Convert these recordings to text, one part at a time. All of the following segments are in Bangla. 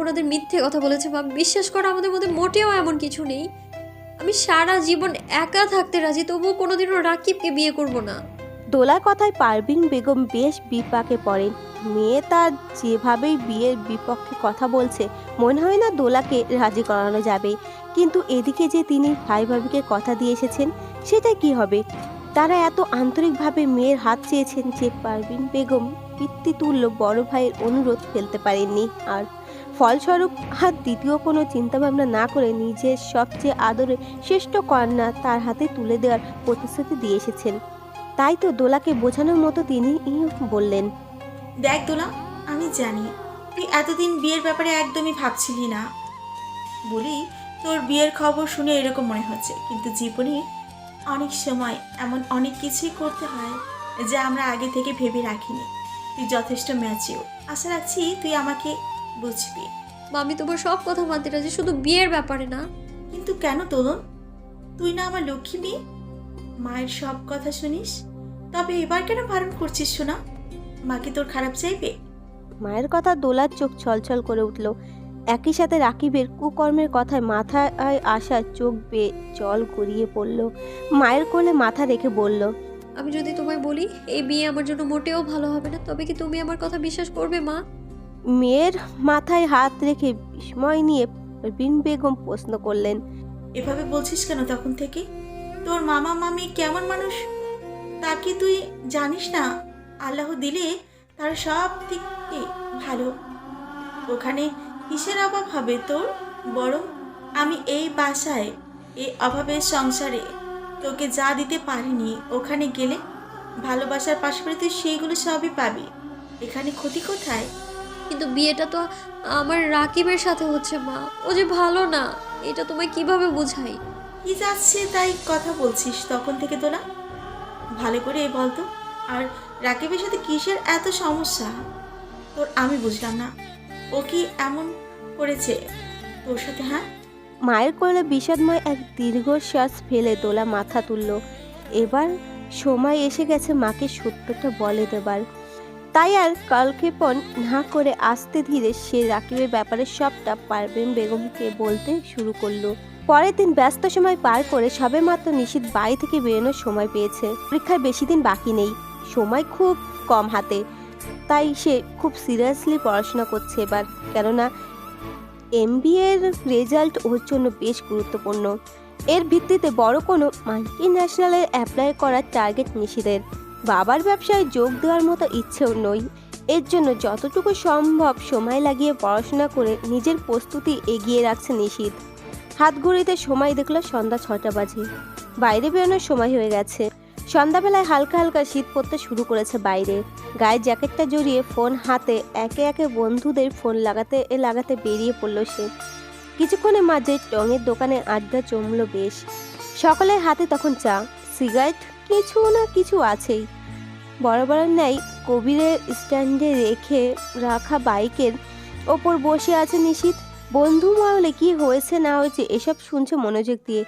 ওনাদের মিথ্যে কথা বলেছে বা বিশ্বাস করা, আমাদের মধ্যে মোটেও এমন কিছু নেই। আমি সারা জীবন একা থাকতে রাজি, তবুও কোনোদিনও রাকিবকে বিয়ে করব না। দোলার কথায় পারভিন বেগম বেশ বিপাকে পড়েন। মেয়ে তার যেভাবেই বিয়ের বিপক্ষে কথা বলছে, মনে হয় না দোলাকে রাজি করানো যাবে। কিন্তু এদিকে যে তিনি ভাই ভাবিকে কথা দিয়ে এসেছেন, সেটা কি হবে? তারা এত আন্তরিকভাবে মেয়ের হাত চেয়েছেন যে পারভিন বেগম পিতৃতুল্য বড় ভাইয়ের অনুরোধ ফেলতে পারেননি। আর ফলস্বরূপ আর দ্বিতীয় কোনো চিন্তাভাবনা না করে নিজের সবচেয়ে আদরের শ্রেষ্ঠ কন্যা তার হাতে তুলে দেওয়ার প্রতিশ্রুতি দিয়ে এসেছেন। তাই তো দোলাকে বোঝানোর মতো তিনি বললেন, দেখ দোলা, আমি জানি তুই এতদিন বিয়ের ব্যাপারে একদমই ভাবছিলি না। বলি, তোর বিয়ের খবর শুনে এরকম মনে হচ্ছে, কিন্তু জীবনে অনেক সময় এমন অনেক কিছুই করতে হয় যা আমরা আগে থেকে ভেবে রাখিনি। তুই যথেষ্ট ম্যাচিও আশা রাখছি তুই আমাকে বুঝবি। মা আমি তোমার সব কথা মানতে রাজি শুধু বিয়ের ব্যাপারে না। কিন্তু কেন তোলন? তুই না আমার লক্ষ্মী মেয়ে? মায়ের সব কথা শুনিস? তবে এবার কেন বারণ করছিস শোনা মা কি তোর খারাপ চাইবে? মায়ের কথা দোলার চোখ ছলছল করে উঠল। একই সাথে রাকিবের কুকর্মের কথায় মাথায় আসা চোখ বেয়ে জল গড়িয়ে পড়ল। মায়ের কোলে মাথা রেখে বলল আমি যদি তোমায় বলি এই বিয়ে আমার জন্য মোটেও ভালো হবে না। তবে কি তুমি আমার কথা বিশ্বাস করবে মা? মেয়ের মাথায় হাত রেখে বিস্ময় নিয়ে বিন বেগম প্রশ্ন করলেন এভাবে বলছিস কেন তখন থেকে? তোর মামা মামি কেমন মানুষ? তা কি তুই জানিস না? আল্লাহ দিলে তার সব থেকে ভালো। ওখানে কিসের অভাব হবে তোর? বরং আমি এই বাসায় এই অভাবের সংসারে তোকে যা দিতে পারিনি ওখানে গেলে ভালোবাসার পাশাপাশি তুই সেইগুলো সবই পাবি। এখানে ক্ষতি কোথায়? কিন্তু বিয়েটা তো আমার রাকিবের সাথে হচ্ছে মা। ও যে ভালো না এটা তোমায় কীভাবে বুঝাই? কি যাচ্ছে তাই কথা বলছিস তখন থেকে তোলা ভালো করে এই বলতো। আর রাকিবের সাথে কিসের এত সমস্যা? তোর আমি বুঝলাম না। ও কি এমন করেছে তোর সাথে হ্যাঁ? মায়ের কোলে বিষাদময় এক দীর্ঘশ্বাস ফেলে দোলা মাথা তুলল। এবার সময় এসে গেছে মাকে সত্যটা বলে দেবার। তাই আর কালক্ষেপণ না করে আস্তে ধীরে সে রাকিবের ব্যাপারে সবটা পারবেন বেগমকে বলতে শুরু করল। পরের দিন ব্যস্ত সময় পার করে সবেমাত্র নিশীত বাড়ি থেকে বেরোনোর সময় পেয়েছে। পরীক্ষার বেশি দিন বাকি নেই। সময় খুব কম হাতে। তাই সে খুব সিরিয়াসলি পড়াশোনা করছে এবার। কেননা এমবিএর রেজাল্ট ওর জন্য বেশ গুরুত্বপূর্ণ। এর ভিত্তিতে বড় কোনো মাল্টি ন্যাশনালে অ্যাপ্লাই করার টার্গেট নিশিদের বাবার ব্যবসায় যোগ দেওয়ার মতো ইচ্ছেও নই এর জন্য যতটুকু সম্ভব সময় লাগিয়ে পড়াশোনা করে নিজের প্রস্তুতি এগিয়ে রাখছে নিশিত হাত সময় দেখল সন্ধ্যা ছটা বাজে। বাইরে বেরোনোর সময় হয়ে গেছে। সন্ধ্যাবেলায় হালকা হালকা শীত পড়তে শুরু করেছে বাইরে। গায়ে জ্যাকেটটা জড়িয়ে ফোন হাতে একে একে বন্ধুদের ফোন লাগাতে এ লাগাতে বেরিয়ে পড়ল সে। কিছুক্ষণের মাঝে টঙের দোকানে আড্ডা জমলো বেশ। সকলের হাতে তখন চা, সিগারেট, কিছু না কিছু আছেই। বড় বড় ন্যায় কবিরের স্ট্যান্ডে রেখে রাখা বাইকের ওপর বসে আছে নিশীত। বন্ধু মহলে কি হয়েছে না হয়েছে এসব শুনছে মনোযোগ দিয়ে।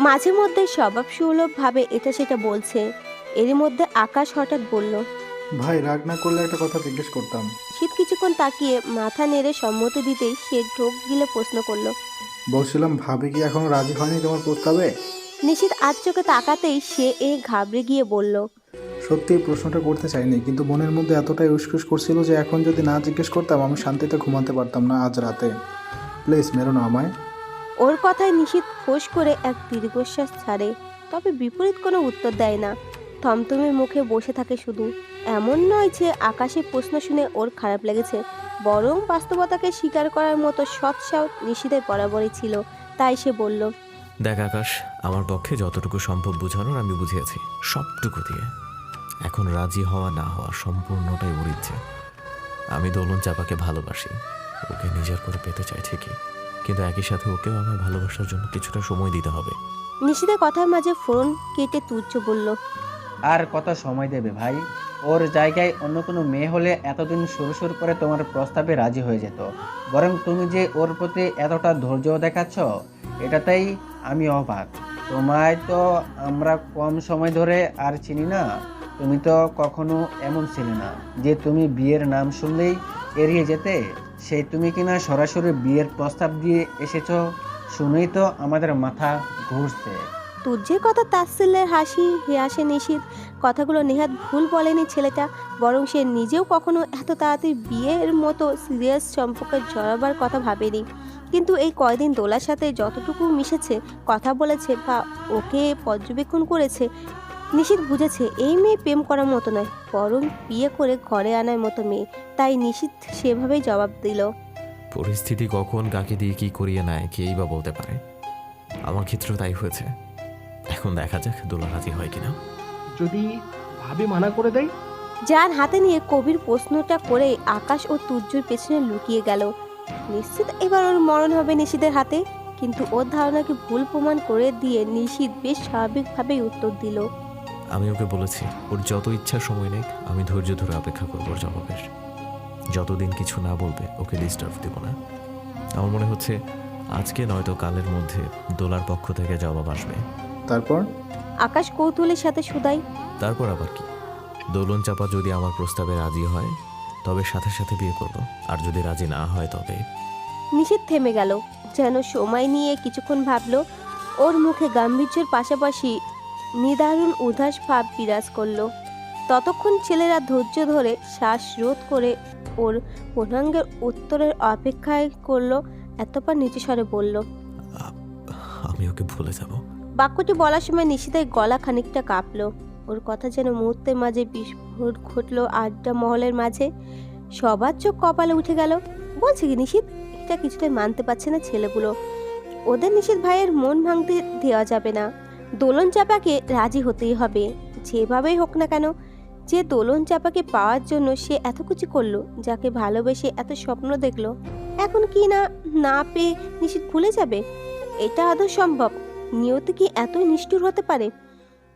মাঝে মধ্যে স্বভাব সুলভভাবে এটা সেটা বলছে। এরই মধ্যে আকাশ হঠাৎ বলল ভাই রাগ না করলে একটা কথা জিজ্ঞেস করতাম। শীত কিছুক্ষণ তাকিয়ে মাথা নেড়ে সম্মতি দিতেই সে ঢোক গিলে প্রশ্ন করল বলছিলাম ভাবি কি এখন রাজি হয়নি তোমার প্রস্তাবে? নিশীত আজ চোখে তাকাতেই সে এ ঘাবড়ে গিয়ে বলল সত্যি এই প্রশ্নটা করতে চাইনি কিন্তু মনের মধ্যে এতটাই উসকুস করছিল যে এখন যদি না জিজ্ঞেস করতাম আমি শান্তিতে ঘুমাতে পারতাম না আজ রাতে। প্লিজ মেরো না আমায়। ওর কথায় নিশীত ফোঁস করে এক দীর্ঘশ্বাস ছাড়ে, তবে বিপরীত কোনো উত্তর দেয় না। থমথমে মুখে বসে থাকে শুধু। এমন নয় যে আকাশে প্রশ্ন শুনে ওর খারাপ লেগেছে, বরং বাস্তবতাকে স্বীকার করার মতো সৎসাহ নিশীতের বরাবরই ছিল। তাই সে বলল, দেখ আকাশ, আমার পক্ষে যতটুকু সম্ভব বোঝানোর আমি বুঝিয়েছি, সবটুকু দিয়ে। এখন রাজি হওয়া না হওয়া সম্পূর্ণটাই ওর ইচ্ছে। আমি দোলন চাপাকে ভালোবাসি, ওকে নিজের করে পেতে চাই ঠিকই। কিন্তু একই সাথে ওকেও আমার ভালোবাসার জন্য কিছুটা সময় দিতে হবে। নিশীতের কথার মাঝে ফোন কেটে তুচ্ছ বলল আর কত সময় দেবে ভাই? ওর জায়গায় অন্য কোনো মেয়ে হলে এতদিন সুর সুর করে তোমার প্রস্তাবে রাজি হয়ে যেত। বরং তুমি যে ওর প্রতি এতটা ধৈর্য দেখাচ্ছ এটাতেই আমি অবাক। তোমায় তো আমরা কম সময় ধরে আর চিনি না। তুমি তো কখনো এমন ছিলে না যে তুমি বিয়ের নাম শুনলেই এড়িয়ে যেতে। সেই তুমি কিনা সরাসরি বিয়ের প্রস্তাব দিয়ে এসেছ শুনেই তো আমাদের মাথা ঘুরছে। তুজ্জের কথা তাচ্ছিল্যের হাসি আসে নিশীত কথাগুলো নেহাত ভুল বলেনি ছেলেটা, বরং সে নিজেও কখনো এত তাড়াতাড়ি বিয়ের মতো সিরিয়াস সম্পর্কে জড়াবার কথা ভাবেনি। কিন্তু এই কয়দিন দোলার সাথে যতটুকু মিশেছে, কথা বলেছে বা ওকে পর্যবেক্ষণ করেছে নিশীত বুঝেছে এই মেয়ে প্রেম করার মতো নয় বরং বিয়ে করে ঘরে আনার মতো মেয়ে। তাই নিশীত সেভাবেই জবাব দিল। পরিস্থিতি কখন কাকে দিয়ে কি করিয়ে নেয় কেই বা বলতে পারে? আমার ক্ষেত্রেও তাই হয়েছে। এখন দেখা যাক দোলা রাজি হয় কিনা। যদি ভাবি মানা করে দেয়? যার হাতে নিয়ে কবির প্রশ্নটা করে আকাশ ও তুর্যর পেছনে লুকিয়ে গেল। নিশ্চিত এবার ওর মরণ হবে নিশিদের হাতে কিন্তু ওর ধারণাকে ভুল প্রমাণ করে দিয়ে নিশিত বেশ স্বাভাবিকভাবেই উত্তর দিল। আমি ওকে বলেছি ওর যত ইচ্ছা সময় নেই আমি ধৈর্য ধরে অপেক্ষা করব ওর জবাবের। যতদিন কিছু না বলবে ওকে ডিস্টার্ব দেব না। আমার মনে হচ্ছে আজকে নয়তো কালের মধ্যে দোলার পক্ষ থেকে জবাব আসবে। তারপর? আকাশ কৌতূহলের সাথে সুদাই তারপর আবার কি? দোলন চাপা যদি আমার প্রস্তাবে রাজি হয় তবে সাথে সাথে বিয়ে করব। আর যদি রাজি না হয় তবে। নিষেধ থেমে গেল। যেন সময় নিয়ে কিছুক্ষণ ভাবলো ওর মুখে গাম্ভীর্যের পাশাপাশি নিদারুণ উদাস ভাব বিরাজ করল। ততক্ষণ ছেলেরা ধৈর্য ধরে শ্বাস রোধ করে ওর পূর্ণাঙ্গের উত্তরের অপেক্ষায় করল এতবার নিচু স্বরে বলল আমি ওকে ভুলে যাব। বাক্যটি বলার সময় নিশিতের গলা খানিকটা কাঁপলো। ওর কথা যেন মুহূর্তের মাঝে বিস্ফোট ঘটলো আড্ডা মহলের মাঝে। সবার চোখ কপালে উঠে গেল বলছে কি নিশিত এটা কিছুতেই মানতে পারছে না ছেলেগুলো। ওদের নিশিত ভাইয়ের মন ভাঙতে দেওয়া যাবে না। দোলন চাপাকে রাজি হতেই হবে। যেভাবেই হোক না কেন, যে দোলন চাপাকে পাওয়ার জন্য সে এত কিছু করল, যাকে ভালোবেসে এত স্বপ্ন দেখল, এখন কি না না পেয়ে নিশিত ভুলে যাবে? এটা আদৌ সম্ভব? নিয়তি কি এতই নিষ্ঠুর হতে পারে?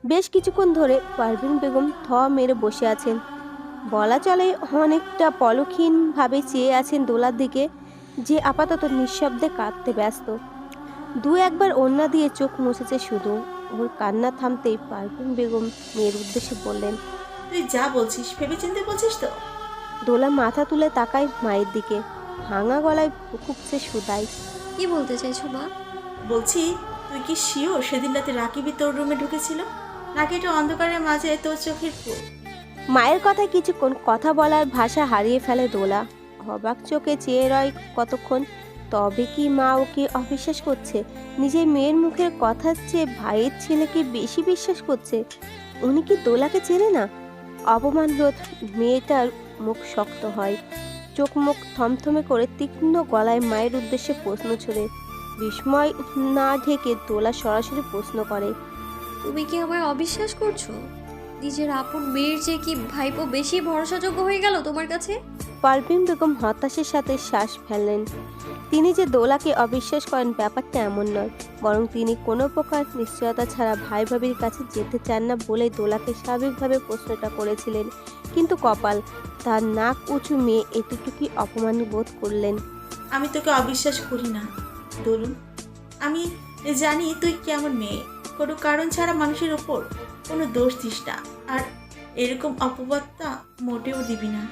বেশ কিছুক্ষণ ধরে পারভিন বেগম থ মেরে বসে আছেন। বলা চলে অনেকটা পলক্ষীনভাবে চেয়ে আছেন দোলার দিকে, যে আপাতত নিঃশব্দে কাঁদতে ব্যস্ত। দু একবার ওন্না দিয়ে চোখ মুছেছে শুধু। ওর কান্না থামতেই পারভিন বেগম মেয়ের উদ্দেশ্যে বললেন তুই যা বলছিস ভেবে চিনতে বলছিস তো? দোলা মাথা তুলে তাকায় মায়ের দিকে ভাঙা গলায় ফুকুপছে সুদাই। কি বলতে চাইছো মা? বলছি তুই কি শিওর সেদিন রাতে রাকিবি তোর রুমে ঢুকেছিল? নাকি এটা অন্ধকারের মাঝে তোর চোখের ফুল মায়ের কথায় কিছুক্ষণ কথা বলার ভাষা হারিয়ে ফেলে দোলা। অবাক চোখে চেয়ে রয় কতক্ষণ তবে কি মা ওকে অবিশ্বাস করছে? নিজের মেয়ের মুখের কথার চেয়ে ভাইয়ের ছেলেকে বেশি বিশ্বাস করছে। উনি কি দোলাকে চেনে না? অপমান রোধ মেয়েটার মুখ শক্ত হয়। চোখ মুখ থমথমে করে তীক্ষ্ণ গলায় মায়ের উদ্দেশ্যে প্রশ্ন ছড়ে। বিস্ময় না ঢেকে দোলা সরাসরি প্রশ্ন করে, তুমি কি আমায় অবিশ্বাস করছ? নিজের আপন মেয়ের চেয়ে কি ভাইপো বেশি ভরসাযোগ্য হয়ে গেল তোমার কাছে? পারভিন বেগম হতাশের সাথে শ্বাস ফেললেন। তিনি যে দোলাকে অবিশ্বাস করেন ব্যাপারটা এমন নয় বরং তিনি কোনো প্রকার নিশ্চয়তা ছাড়া ভাই ভাবির কাছে যেতে চান না বলে দোলাকে স্বাভাবিকভাবে প্রশ্নটা করেছিলেন। কিন্তু কপাল তার নাক উঁচু মেয়ে এতটুকুই অপমান বোধ করলেন। আমি তোকে অবিশ্বাস করি না দোলুন আমি জানি তুই কেমন মেয়ে কোনো কারণ ছাড়া মানুষের ওপর কোনো দোষ দিস না। আর এরকম অপবাদটা মোটেও দিবি না।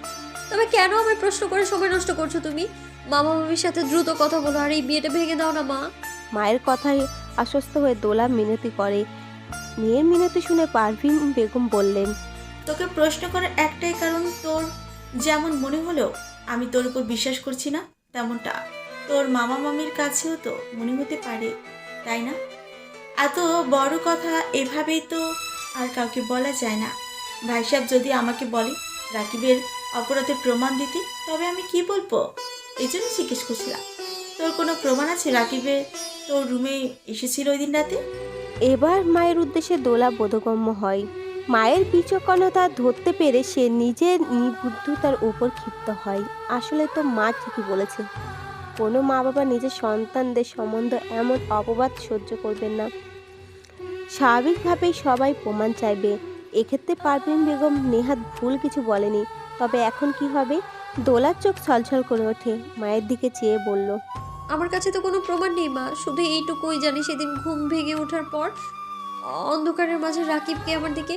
তবে কেন আমায় প্রশ্ন করে সময় নষ্ট করছ তুমি? মামা মামির সাথে দ্রুত কথা বলো আর এই বিয়েটা ভেঙে দাও না মা। মায়ের কথায় আশ্বস্ত হয়ে দোলা মিনতি করে। মেয়ের মিনতি শুনে পারভিন বেগম বললেন তোকে প্রশ্ন করার একটাই কারণ তোর যেমন মনে হলো আমি তোর উপর বিশ্বাস করছি না তেমনটা তোর মামা মামির কাছেও তো মনে হতে পারে তাই না? এত বড় কথা এভাবেই তো আর কাউকে বলা যায় না। ভাই সাহেব যদি আমাকে বলে, রাকিবের অপরাধের প্রমাণ দিতে, তবে আমি কি বলব? এই জন্য জিজ্ঞেস করছিলাম। তোর কোনো প্রমাণ আছে রাকিবের? তোর রুমে এসেছিল ওই দিন রাতে? এবার মায়ের উদ্দেশ্যে দোলা বোধগম্য হয়। মায়ের বিচক্ষণতা ধরতে পেরে সে নিজের নিবুদ্ধতার উপর ক্ষিপ্ত হয়। আসলে তো মা ঠিকই বলেছে কোনো মা বাবা নিজের সন্তানদের সম্বন্ধে এমন অপবাদ সহ্য করবেন না। স্বাভাবিকভাবেই সবাই প্রমাণ চাইবে। এক্ষেত্রে পারভিন বেগম নেহাত ভুল কিছু বলেনি। তবে এখন কি হবে? দোলার চোখ ছলছল করে ওঠে। মায়ের দিকে চেয়ে বলল আমার কাছে তো কোনো প্রমাণ নেই মা। শুধু এইটুকুই জানি সেদিন ঘুম ভেঙে ওঠার পর অন্ধকারের মাঝে রাকিবকে আমার দিকে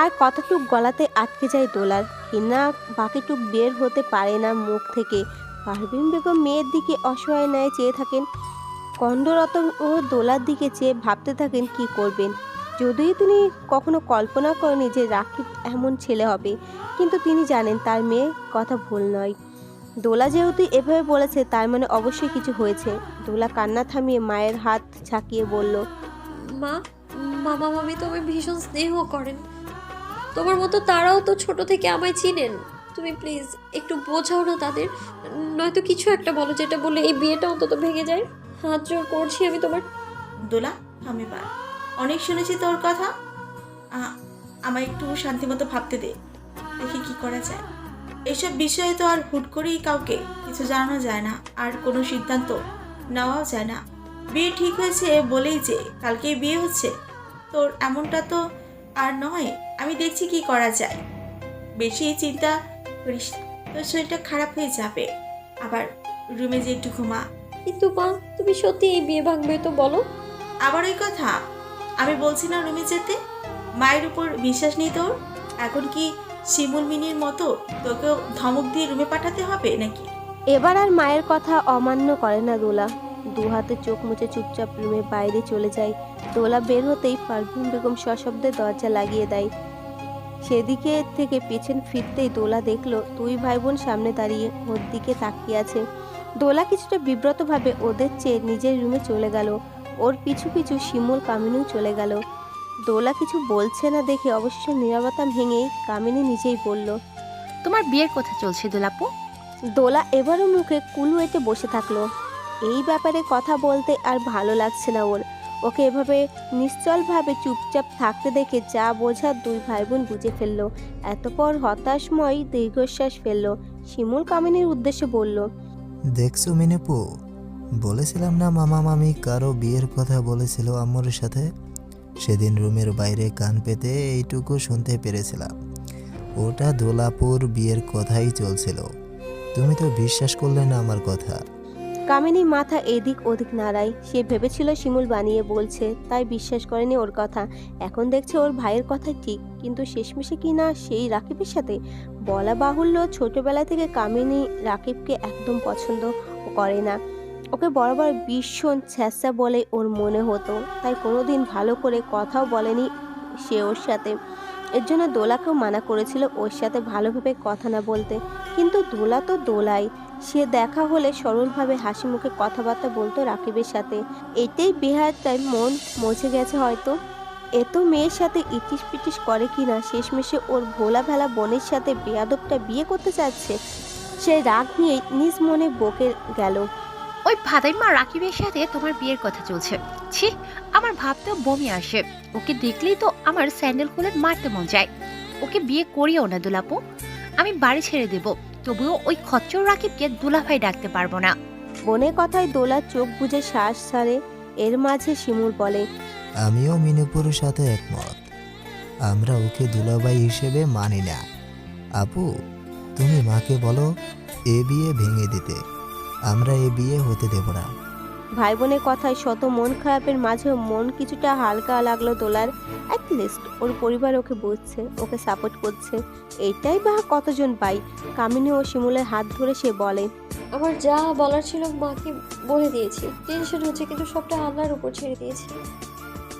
আর কতটুক গলাতে আটকে যায় দোলার। কিনা বাকিটুক বের হতে পারে না মুখ থেকে। পারভিন বেগম মেয়ের দিকে অসহায় ন্যায় চেয়ে থাকেন। কণ্ডরতন ও দোলার দিকে চেয়ে ভাবতে থাকেন কি করবেন। যদিও তিনি কখনো কল্পনা করেনি যে রাকিব এমন ছেলে হবে, কিন্তু তিনি জানেন তার মেয়ে কথা ভুল নয়। দোলা যেহেতু এভাবে বলেছে, তার মানে অবশ্যই কিছু হয়েছে। দোলা কান্না থামিয়ে মায়ের হাত ঝাঁকিয়ে বলল, মা, মামা মামি তোমায় ভীষণ স্নেহ করেন। তোমার মতো তারাও তো ছোট থেকে আমায় চিনেন। তুমি প্লিজ একটু বোঝাও না তাদের। নয়তো কিছু একটা বলো যেটা বলে এই বিয়েটা অন্তত ভেঙে যায়। হাত জোর করছি আমি তোমার। দোলা, আমি পার অনেক শুনেছি তোর কথা। আমায় একটু শান্তি মতো ভাবতে দে। দেখি কি করা যায়। এইসব বিষয়ে তো আর হুট করেই কাউকে কিছু জানানো যায় না, আর কোনো সিদ্ধান্ত নেওয়াও যায় না। বিয়ে ঠিক হয়েছে বলেই যে কালকেই বিয়ে হচ্ছে। তোর এমনটা তো আর নয়, আমি দেখছি কি করা যায়। বেশি চিন্তা করিস তোর শরীরটা খারাপ হয়ে যাবে। আবার রুমে যে একটু ঘুমা। কিন্তু মা তুমি সত্যি এই বিয়ে ভাঙবে তো বলো। আবার ওই কথা? আমি বলছি না রুমে যেতে? মায়ের উপর বিশ্বাস নেই তোর? এখন কি শিমুল মিনির মতো তোকেও ধমক দিয়ে রুমে পাঠাতে হবে নাকি? এবার আর মায়ের কথা অমান্য করে না দোলা। দু হাতে চোখ মুছে চুপচাপ রুমের বাইরে চলে যায়। দোলা বের হতেই পারভিন বেগম সশব্দে দরজা লাগিয়ে দেয়। সেদিকে থেকে পেছন ফিরতেই দোলা দেখল দুই ভাই বোন সামনে দাঁড়িয়ে ওর দিকে তাকিয়ে আছে। দোলা কিছুটা বিব্রতভাবে ওদের চেয়ে নিজের রুমে চলে গেল। ওর পিছু পিছু শিমুল কামিনীও চলে গেল। দোলা কিছু বলছে না দেখে অবশ্য নিরবতা ভেঙেই কামিনী নিজেই বলল তোমার বিয়ের কথা চলছে দোলাপু। দোলা এবারও মুখে কুলু এঁটে বসে থাকল। এই ব্যাপারে কথা বলতে আর ভালো লাগছে না ওর। ওকে এভাবে নিশ্চলভাবে চুপচাপ থাকতে দেখে যা বোঝার দুই ভাই বোন বুঝে ফেলল। এতপর হতাশময় দীর্ঘশ্বাস ফেলল। শিমুল কামিনীর উদ্দেশ্যে বলল দেখছ মিনেপু? বলেছিলাম না মামা মামি কারও বিয়ের কথা বলেছিল আম্মুর সাথে? সেদিন রুমের বাইরে কান পেতে এইটুকু শুনতে পেরেছিলাম। ওটা দোলাপুর বিয়ের কথাই চলছিল। তুমি তো বিশ্বাস করলে না আমার কথা। কামিনী মাথা এদিক ওদিক নাড়ায়। সে ভেবেছিল শিমুল বানিয়ে বলছে, তাই বিশ্বাস করেনি ওর কথা। এখন দেখছে ওর ভাইয়ের কথা ঠিক, কিন্তু শেষমেশে কি না সেই রাকিবের সাথে? বলা বাহুল্য ছোটবেলা থেকে কামিনী রাকিবকে একদম পছন্দ করে না। ওকে বরাবর ভীষণ ছ্যাঁচা বলে ওর মনে হতো, তাই কোনোদিন ভালো করে কথাও বলেনি সে ওর সাথে। এর জন্য দোলাকেও মানা করেছিল ওর সাথে ভালোভাবে কথা না বলতে। কিন্তু দোলা তো দোলাই। সে দেখা হলে সরলভাবে হাসি মুখে কথাবার্তা বলতো রাকিবের সাথে। এটাই বেহার তাই মন মুছে গেছে হয়তো। এত মেয়ের সাথে ইটিস পিটিস করে কি না শেষমেশে ওর ভোলা ভেলা বোনের সাথে বেয়াদবটা বিয়ে করতে চাচ্ছে, সে রাগ নিয়ে নিজ মনে বকে গেল। ওই ভাদাইমা রাকিবের সাথে তোমার বিয়ের কথা চলছে। ছি, আমার ভাবতেও বমি আসে। ওকে দেখলেই তো আমার স্যান্ডেল খুলে মারতে মন যায়। ওকে বিয়ে করিও না দুলাপু। আমি বাড়ি ছেড়ে দেব। তবুও ওই খচ্চর রাকিবকে দুলাভাই ডাকতে পারব না। বনে কথায় দোলা চোখ বুঝে শ্বাস ছাড়ে এর মাঝে শিমুর বলে আমিও মিনুপুরের সাথে একমত। আমরা ওকে দুলাভাই হিসেবে মানি না। আপু তুমি মাকে বলো এ বিয়ে ভেঙে দিতে। আমরা এ বিয়ে হতে দেব না। ভাই বোনের কথায় শত মন খারাপের মাঝেও মন কিছুটা হালকা লাগল দোলার। অ্যাটলিস্ট ওর পরিবার ওকে বুঝছে, ওকে সাপোর্ট করছে। এটাই বা কতজন পাই কামিনী ও শিমুলের হাত ধরে সে বলে, আমার যা বলার ছিল মাকে বলে দিয়েছি। টেনশন হচ্ছে কিন্তু সবটা আল্লাহর উপর ছেড়ে দিয়েছি।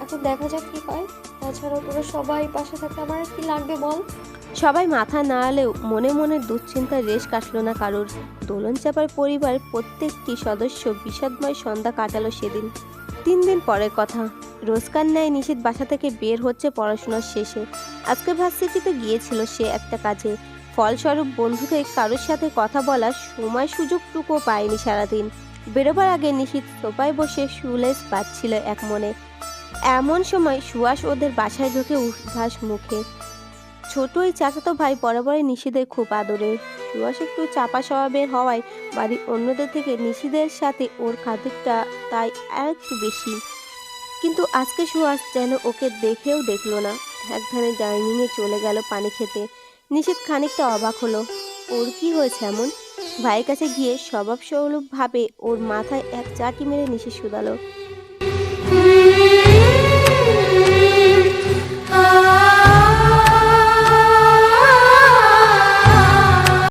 এখন দেখা যাক কি হয়। তাছাড়াও তোরা সবাই পাশে থাকতে আমার কি লাগবে বল? সবাই মাথা নাড়ালেও মনে মনে দুশ্চিন্তার রেশ কাটলো না কারোর। দোলন চাপার পরিবার প্রত্যেকটি সদস্য বিষাদময় সন্ধ্যা কাটালো সেদিন। তিন দিন পরের কথা। রোজকার ন্যায় নিষেধ বাসা থেকে বের হচ্ছে পড়াশোনার শেষে। আজকে ভার্সিটিতে গিয়েছিল সে একটা কাজে। ফলস্বরূপ বন্ধুদের কারোর সাথে কথা বলার সময় সুযোগটুকুও পায়নি সারাদিন। বেরোবার আগে নিশীত সোপায় বসে শুলেস পাচ্ছিল এক মনে। এমন সময় সুয়াস ওদের বাসায় ঢুকে উদ্ভাস মুখে। ছোট ওই চাচাতো ভাই বরাবরই নিশিদের খুব আদরের। সুয়াস একটু চাপা স্বভাবের হওয়ায় বাড়ির অন্যদের থেকে নিশিদের সাথে ওর খাতিরটা তাই একটু বেশি। কিন্তু আজকে সুয়াস যেন ওকে দেখেও দেখল না। একধানে ডাইনিংয়ে চলে গেল পানি খেতে। নিশিত খানিকটা অবাক হলো। ওর কি হয়েছে এমন? ভাইয়ের কাছে গিয়ে স্বভাব ভাবে ওর মাথায় এক চাটি মেরে নিশি শুধালো।